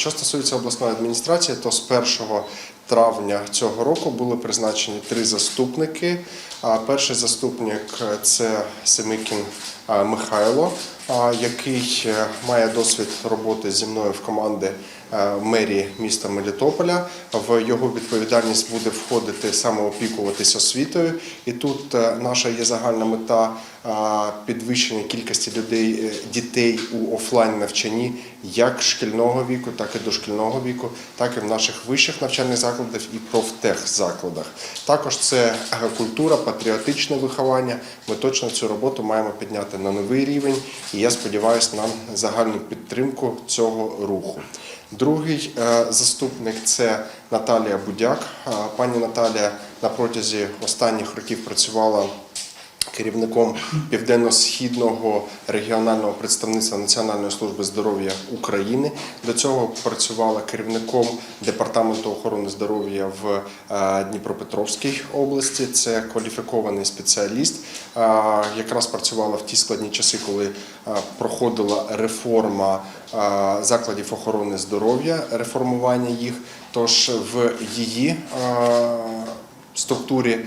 Що стосується обласної адміністрації, то з 1 травня цього року були призначені три заступники. Перший заступник це Семикін Михайло, який е, має досвід роботи зі мною в команді е, мерії міста Мелітополя. В його відповідальність буде входити саме опікуватись освітою. І тут е, наша є загальна мета підвищення кількості людей, е, дітей у офлайн навчанні як шкільного віку, так і дошкільного віку, так і в наших вищих навчальних закладах і профтехзакладах. Також це культура, патріотичне виховання. Ми точно цю роботу маємо підняти на новий рівень, і я сподіваюся на загальну підтримку цього руху. Другий е, заступник це Наталія Будяк. Пані Наталія на протязі останніх років працювала керівником південно-східного регіонального представництва Національної служби здоров'я України. До цього працювала керівником департаменту охорони здоров'я в е, Дніпропетровській області. Це кваліфікований спеціаліст. Е, Якраз працювала в ті складні часи, коли е, проходила реформа закладів охорони здоров'я, реформування їх. Тож в її структурі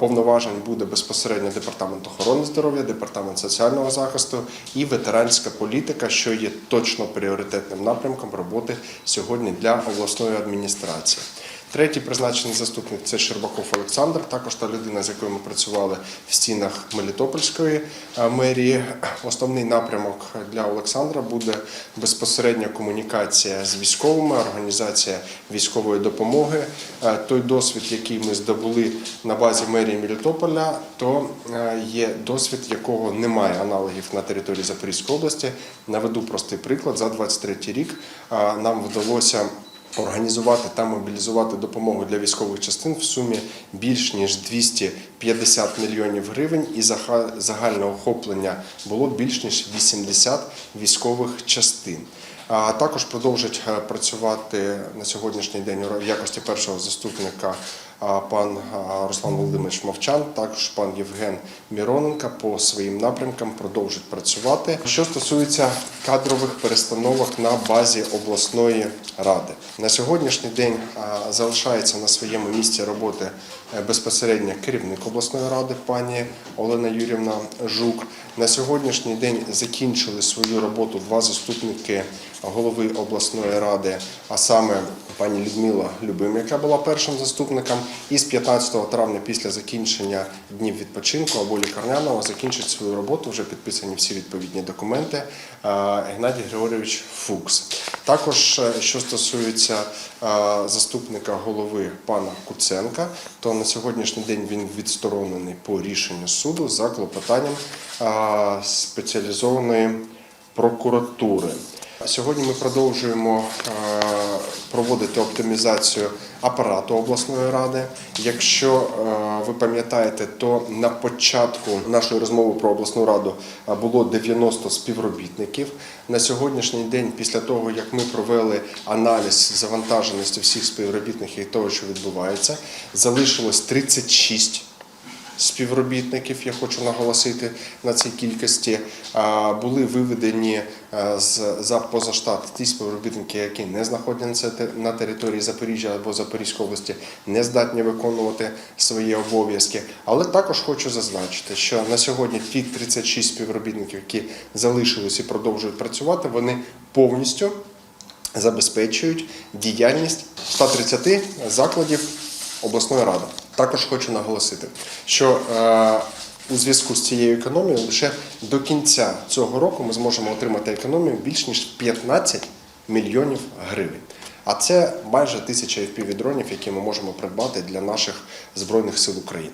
повноважень буде безпосередньо департамент охорони здоров'я, департамент соціального захисту і ветеранська політика, що є точно пріоритетним напрямком роботи сьогодні для обласної адміністрації. Третій призначений заступник це Щербаков Олександр, також та людина, з якою ми працювали в стінах Мелітопольської е, мерії. Основний напрямок для Олександра буде безпосередня комунікація з військовими, організація військової допомоги. Е, Той досвід, який ми здобули на базі мерії Мелітополя, то е, є досвід, якого немає аналогів на території Запорізької області. Наведу простий приклад. За 23 рік нам вдалося організувати та мобілізувати допомогу для військових частин в сумі більш ніж 250 мільйонів гривень, і загальне охоплення було більш ніж 80 військових частин. А також продовжить е, працювати на сьогоднішній день в якості першого заступника пан Руслан Володимирович Мовчан, також пан Євген Міроненко по своїм напрямкам продовжить працювати. Що стосується кадрових перестановок на базі обласної ради, на сьогоднішній день залишається на своєму місці роботи е, безпосередньо керівник обласної ради, пані Олена Юрівна Жук. На сьогоднішній день закінчили свою роботу два заступники голови обласної ради, а саме пані Людмила Любим, яка була першим заступником, і з 15 травня після закінчення днів відпочинку або лікарняного закінчить свою роботу. Вже підписані всі відповідні документи. Геннадій Григорійович Фукс. Також е, що стосується е, заступника голови пана Куценка, то на сьогоднішній день він відсторонений по рішенню суду за клопотанням е, спеціалізованої прокуратури. Сьогодні ми продовжуємо проводити оптимізацію апарату обласної ради. Якщо е, ви пам'ятаєте, то на початку нашої розмови про обласну раду е, було 90 співробітників. На сьогоднішній день, після того як ми провели аналіз завантаженості всіх співробітників і того, що відбувається, залишилось 36 співробітників, я хочу наголосити на цій кількості, були виведені з за позаштат ті співробітники, які не знаходяться на території Запоріжжя або Запорізької області, не здатні виконувати свої обов'язки. Але також хочу зазначити, що на сьогодні ті 36 співробітників, які залишились і продовжують працювати, вони повністю забезпечують діяльність 130 закладів обласної ради. Також хочу наголосити, що е, у зв'язку з цією економією лише до кінця цього року ми зможемо отримати економію більш ніж 15 мільйонів гривень. А це майже тисяча FPV-дронів, які ми можемо придбати для наших збройних сил України.